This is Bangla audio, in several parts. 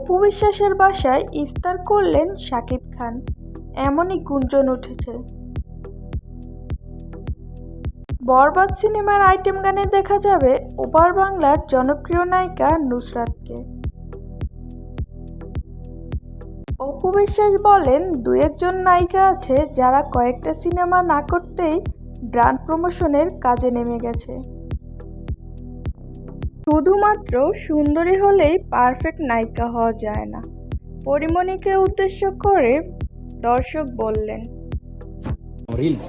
অপু বিশ্বাসের বাসায় ইফতার করলেন শাকিব খান। এমনই গুঞ্জন উঠেছে। বরবাদ সিনেমার আইটেম গানে দেখা যাবে ওপার বাংলার জনপ্রিয় নায়িকা নুসরাতকে। অপু বিশ্বাস বলেন দু একজন নায়িকা আছে যারা কয়েকটা সিনেমা না করতেই ব্র্যান্ড প্রমোশনের কাজে নেমে গেছে। শুধুমাত্র সুন্দরী হলেই পারফেক্ট নায়িকা হওয়া যায় না। পরিমণিকে উদ্দেশ্য করে দর্শক বললেন। রিলস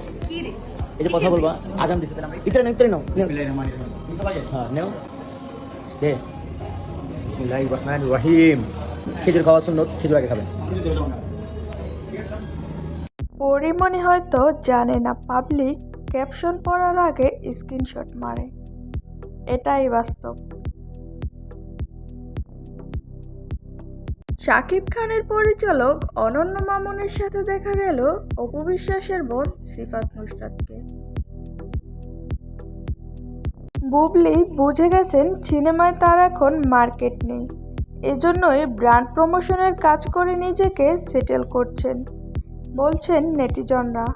এই যে কথা বলবা আজান দিতে দিলাম ইতরে নাও ইতরে নাও হ্যাঁ নেও। দে। বিসমিল্লাহির রহমানির রহিম। খেজুর খাওয়া সুন্নত খেজুর আগে খাবেন। পরিমণি হয়তো জানে না পাবলিক ক্যাপশন পড়ার আগে স্ক্রিনশট মারে। এটাই বাস্তব। শাকিব খানের পরিচালক অনন্য মামুনের সাথে দেখা গেল অপু বিশ্বাসের বোন সিফাত নুসরাতকে। বুবলি বুঝে গেছেন সিনেমায় তার এখন মার্কেট নেই। এজন্যই ব্র্যান্ড প্রমোশনের কাজ করে নিজেকে সেটেল করছেন বলছেন নেটিজনরা।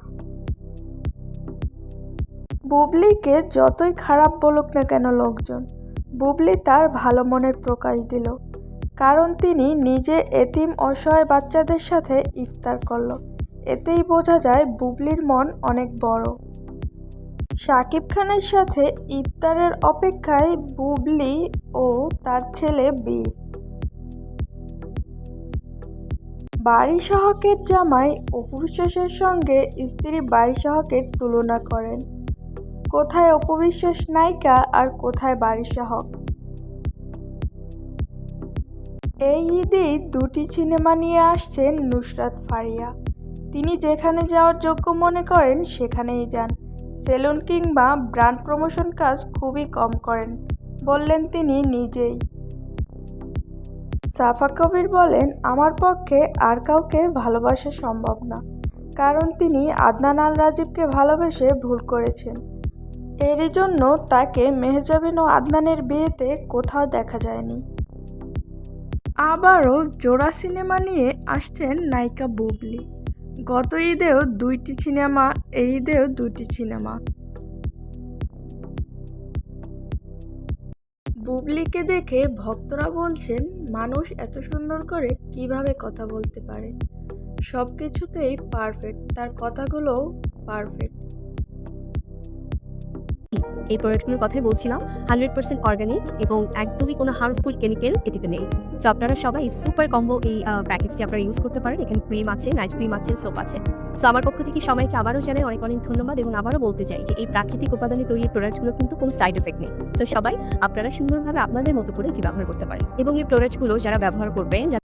বুবলিকে যতই খারাপ বলুক না কেন লোকজন, বুবলি তার ভালো মনের প্রকাশ দিল। কারণ তিনি নিজে এতিম অসহায় বাচ্চাদের সাথে ইফতার করল। এতেই বোঝা যায় বুবলির মন অনেক বড়। শাকিব খানের সাথে ইফতারের অপেক্ষায় বুবলি ও তার ছেলে বীর। বাড়ি সহকের জামাই অপু সঙ্গে স্ত্রী বাড়ি সহকের তুলনা করেন। কোথায় অপবিশ্বাস নায়িকা আর কোথায় বারিশা হক এই ঈদেই দুটি সিনেমা নিয়ে আসছেন নুসরাত ফারিয়া। তিনি যেখানে যাওয়ার যোগ্য মনে করেন, সেখানেই যান। সেলুন কিংবা ব্র্যান্ড প্রমোশন কাজ খুবই কম করেন, বললেন তিনি নিজেই। সাফা কবির বলেন, আমার পক্ষে আর কাউকে ভালোবাসা সম্ভব না। কারণ তিনি আদনান আল রাজীবকে ভালোবেসে ভুল করেছেন। এরই জন্য তাকে মেহজাবিন ও আদনানের বিয়েতে কোথাও দেখা যায়নি। আবারও জোড়া সিনেমা নিয়ে আসছেন নায়িকা বুবলি। গত ঈদেও দুইটি সিনেমা, এই ঈদেও দুইটি সিনেমা। বুবলিকে দেখে ভক্তরা বলছেন, মানুষ এত সুন্দর করে কীভাবে কথা বলতে পারে? সব কিছুতেই পারফেক্ট তার কথাগুলোও পারফেক্ট এই প্রোডাক্টগুলোর কথাই বলছিলাম, হান্ড্রেড পার্সেন্ট অর্গানিক এবং একদমই কোনো হার্মফুল কেমিক্যাল এটিতে নেই। সো আপনারা সবাই সুপার কম্বো এই প্যাকেজটি আপনারা ইউজ করতে পারেন। এখানে ক্রিম আছে নাইট ক্রিম আছে সোপ আছে। সো আমার পক্ষ থেকে সবাইকে আবারও জানাই অনেক অনেক ধন্যবাদ এবং আবারও বলতে চাই যে এই প্রাকৃতিক উপাদানে তৈরি প্রোডাক্টগুলো কিন্তু কোনো সাইড এফেক্ট নেই। সো সবাই আপনারা সুন্দরভাবে আপনাদের মতো করে এটি ব্যবহার করতে পারেন। এবং এই প্রোডাক্টগুলো যারা ব্যবহার করবেন